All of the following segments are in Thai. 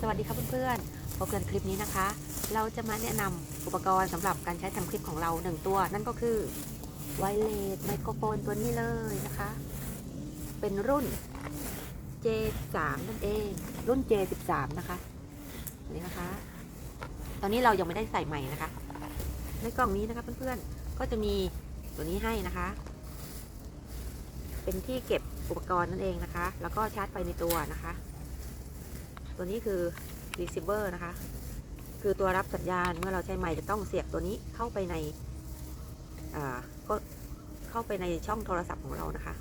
สวัสดีครับเพื่อนๆพบกันคลิปนี้นะคะ เราจะมาแนะนำอุปกรณ์สำหรับการใช้ทำคลิปของเราหนึ่งตัว นั่นก็คือไวเลสไมโครโฟนตัวนี้เลยนะคะ เป็นรุ่น J3 นั่นเอง รุ่น J13 นะคะนี่นะคะ ตอนนี้เรายังไม่ได้ใส่ใหม่นะคะ ในกล่องนี้นะคะเพื่อนๆ ก็จะมีตัวนี้ให้นะคะ เป็นที่เก็บอุปกรณ์นั่นเองนะคะ แล้วก็ชาร์จไฟในตัวนะคะ ตัวนี้คือ receiver นะคะ คือตัวรับสัญญาณเมื่อเราใช้ไมค์จะต้องเสียบตัวนี้เข้าไปในก็เข้าไปในช่องโทรศัพท์ของเรานะคะ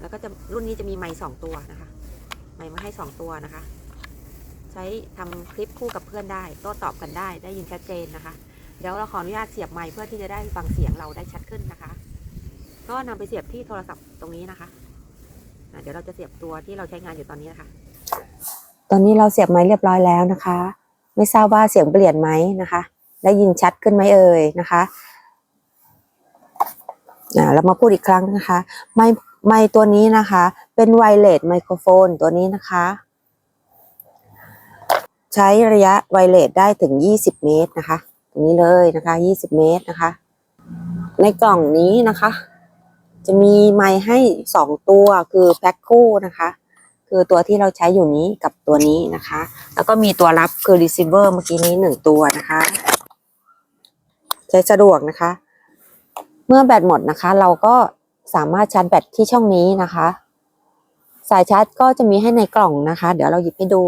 แล้วก็จะรุ่นนี้จะมีไมค์สองตัวนะคะไมค์มาให้สองตัวนะคะ ใช้ทำคลิปคู่กับเพื่อนได้โต้ตอบกันได้ได้ยินชัดเจนนะคะ เดี๋ยวเราขออนุญาตเสียบไมค์เพื่อที่จะได้ฟังเสียงเราได้ชัดขึ้นนะคะ ก็นำไปเสียบที่โทรศัพท์ตรงนี้นะคะะเดี๋ยวเราจะเสียบตัวที่เราใช้งานอยู่ตอนนี้นะคะ ตอนนี้เราเสียบไม้เรียบร้อยแล้วนะคะ ไม่ทราบว่าเสียงเปลี่ยนไหมนะคะได้ยินชัดขึ้นไหมเอ่ยนะคะอ่าเรามาพูดอีกครั้งนะคะไมค์ไมค์ตัวนี้นะคะ เป็นไวเลสไมโครโฟนตัวนี้นะคะ ใช้ระยะไวเลสได้ถึง 20 เมตรนะคะตรงนี้เลยนะคะ 20 เมตรนะคะ ในกล่องนี้นะคะ จะมีไมค์ให้ 2 ตัวคือแพ็คคู่นะคะ คือตัวที่เราใช้อยู่นี้กับตัวนี้นะคะ แล้วก็มีตัวรับคือ receiver เมื่อกี้นี้หนึ่งตัวนะคะ ใช้สะดวกนะคะ เมื่อแบตหมดนะคะ เราก็สามารถชาร์จแบตที่ช่องนี้นะคะ สายชาร์จก็จะมีให้ในกล่องนะคะ เดี๋ยวเราหยิบให้ดู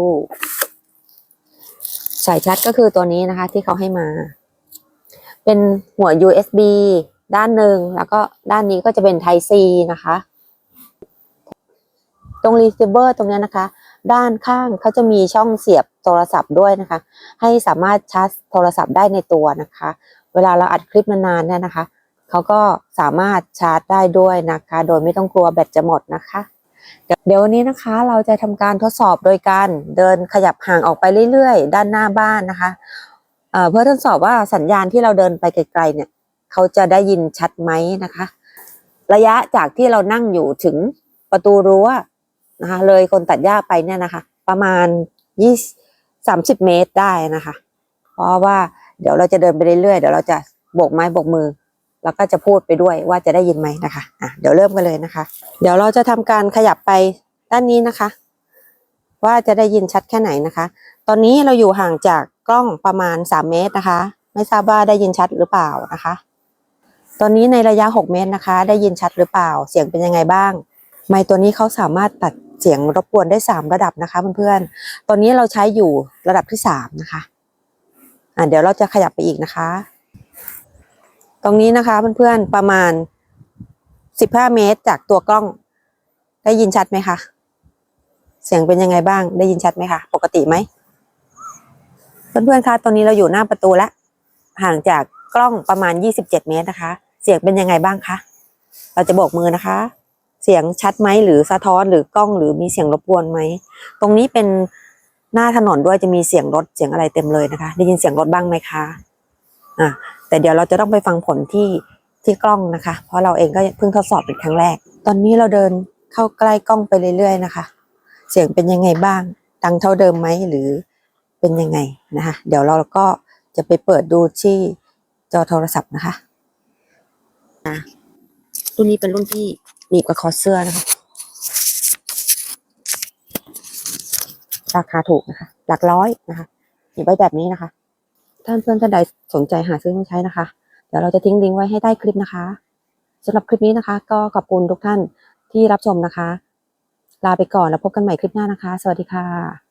สายชาร์จก็คือตัวนี้นะคะ ที่เขาให้มา เป็นหัว USB ด้านหนึ่งแล้วก็ด้านนี้ก็จะเป็น Type C นะคะ ตรง receiver ตรงนี้นะคะ ด้านข้างเขาจะมีช่องเสียบโทรศัพท์ด้วยนะคะ ให้สามารถชาร์จโทรศัพท์ได้ในตัวนะคะ เวลาเราอัดคลิปนานๆเนี่ยนะคะเขาก็สามารถชาร์จได้ด้วยนะคะ โดยไม่ต้องกลัวแบตจะหมดนะคะเดี๋ยววันนี้นะคะเราจะทำการทดสอบโดยการเดินขยับห่างออกไปเรื่อยๆ ด้านหน้าบ้านนะคะเเพื่อทดสอบว่าสัญญาณที่เราเดินไปไกลๆเนี่ยเขาจะได้ยินชัดไหมนะคะ ระยะจากที่เรานั่งอยู่ถึงประตูรั้ว นะคะเลยคนตัดหญ้าไปเนี่ยนะคะ ประมาณยี่สามสิบเมตรได้นะคะ เพราะว่าเดี๋ยวเราจะเดินไปเรื่อยๆเดี๋ยวเราจะโบกไม้โบกมือ แล้วก็จะพูดไปด้วยว่าจะได้ยินไหมนะคะอะเดี๋ยวเริ่มกันเลยนะคะ เดี๋ยวเราจะทำการขยับไปด้านนี้นะคะ ว่าจะได้ยินชัดแค่ไหนนะคะ ตอนนี้เราอยู่ห่างจากกล้องประมาณสามเมตรนะคะ ไม่ทราบว่าได้ยินชัดหรือเปล่านะคะ ตอนนี้ในระยะหกเมตรนะคะ ได้ยินชัดหรือเปล่า เสียงเป็นยังไงบ้าง ไมค์ตัวนี้เขาสามารถตัด เสียงรบกวนได้สามระดับนะคะเพื่อนๆ ตอนนี้เราใช้อยู่ระดับที่สามนะคะ อ่าเดี๋ยวเราจะขยับไปอีกนะคะ ตรงนี้นะคะเพื่อนๆประมาณสิบห้าเมตรจากตัวกล้อง ได้ยินชัดไหมคะเสียงเป็นยังไงบ้างได้ยินชัดไหมคะปกติไหมเพื่อนๆคะตอนนี้เราอยู่หน้าประตูแล้วห่างจากกล้องประมาณยี่สิบเจ็ดเมตรนะคะ เสียงเป็นยังไงบ้างคะ เราจะโบกมือนะคะ เสียงชัดไหมหรือสะท้อนหรือกล้องหรือมีเสียงรบกวนไหม ตรงนี้เป็นหน้าถนนด้วยจะมีเสียงรถเสียงอะไรเต็มเลยนะคะ ได้ยินเสียงรถบ้างไหมคะอะแต่เดี๋ยวเราจะต้องไปฟังผลที่ที่กล้องนะคะ เพราะเราเองก็เพิ่งทดสอบเป็นครั้งแรก ตอนนี้เราเดินเข้าใกล้กล้องไปเรื่อยๆนะคะ เสียงเป็นยังไงบ้าง ดังเท่าเดิมไหมหรือเป็นยังไงนะคะ เดี๋ยวเราก็จะไปเปิดดูที่จอโทรศัพท์นะคะอะ รุ่นนี้เป็นรุ่นที่หนีบกับคอเสื้อนะคะ ราคาถูกนะคะ หลักร้อยนะคะหยิบไว้แบบนี้นะคะ ท่านเพื่อนท่านใดสนใจหาซื้อมาใช้นะคะ เดี๋ยวเราจะทิ้งลิงก์ไว้ให้ใต้คลิปนะคะสำหรับคลิปนี้นะคะ ก็ขอบคุณทุกท่านที่รับชมนะคะ ลาไปก่อนแล้วพบกันใหม่คลิปหน้านะคะ สวัสดีค่ะ